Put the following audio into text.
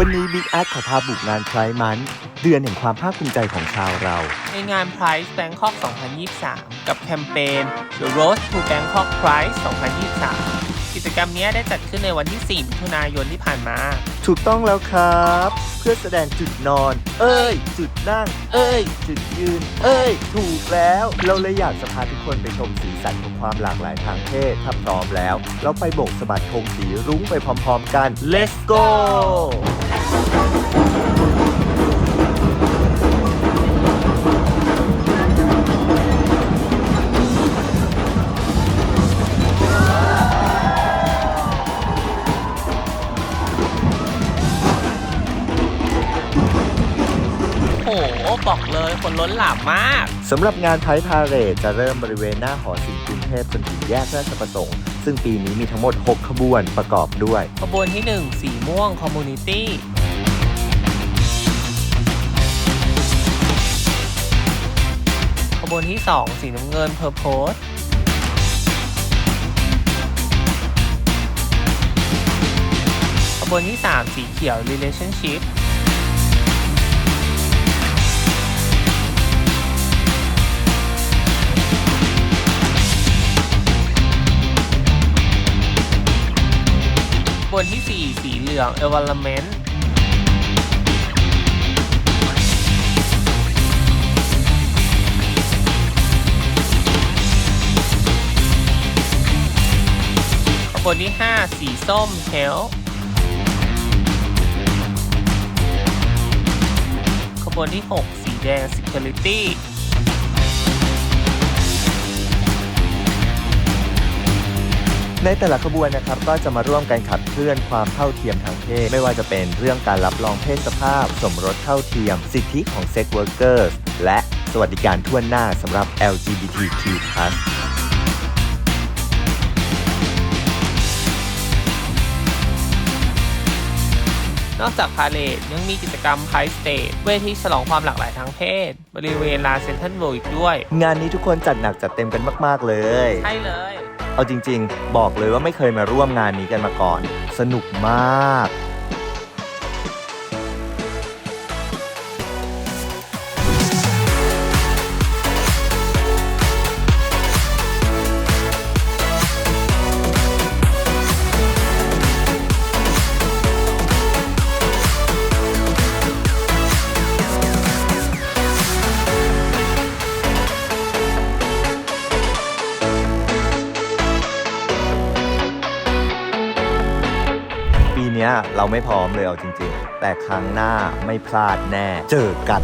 วันนี้บิ๊กแอดขอพาบุกงานไพร์มัน เดือนแห่งความภาคภูมิใจของชาวเรา ในงาน Price Bangkok 2023 กับแคมเปญ The Road to Bangkok Prize 2023 กิจกรรมนี้ได้จัดขึ้นในวันที่ 4 มิถุนายนที่ผ่านมา ถูกต้องแล้วครับ เพื่อแสดงจุดนอน เอ้ย จุดนั่ง เอ้ย จุดยืน เอ้ย ถูกแล้ว เราเลยอยากจะพาทุกคนไปชมสีสันของความหลากหลายทางเพศถ้าพร้อมแล้ว เราไปโบกสะบัดธงสีรุ้งไปพร้อม ๆ กัน let's go บอกเลยคนล้นหลามมากสำหรับงานไทยพาเรดจะเริ่มบริเวณหน้าหอศิลป์กรุงเทพจนถึงแยกราชประสงค์ ซึ่งปีนี้มีทั้งหมด 6 ขบวนประกอบด้วย ขบวนที่ 1 สีม่วง Community ขบวนที่ 2 สีน้ำเงิน Purpose ขบวนที่ 3 สีเขียว Relationship วนที่ 4 สีเหลือง Environment ขบวนที่ 5 สีส้ม Health ขบวนที่ 6 สีแดง Security ในแต่ละขบวนนะครับก็จะมาร่วมกันขับเคลื่อนความเท่าเทียมทางเพศ ไม่ว่าจะเป็นเรื่องการรับรองเพศสภาพ สมรสเท่าเทียม สิทธิของเซ็กเวิร์กเกอร์และสวัสดิการทั่วหน้าสำหรับ LGBTQ+ นอกจากพาเลทยังมีกิจกรรมไพสเต e เวทีฉลองความหลากหลายทางเพศ บริเวณลานเซ็นทรัลเวิลด์อีกด้วย งานนี้ทุกคนจัดหนักจัดเต็มกันมาก ๆ เลย ใช่เลย เอาจริง ๆ บอกเลยว่าไม่เคยมาร่วมงานนี้กันมาก่อน สนุกมาก เราไม่พร้อมเลยเอาจริง ๆ แต่ครั้งหน้าไม่พลาดแน่ เจอกัน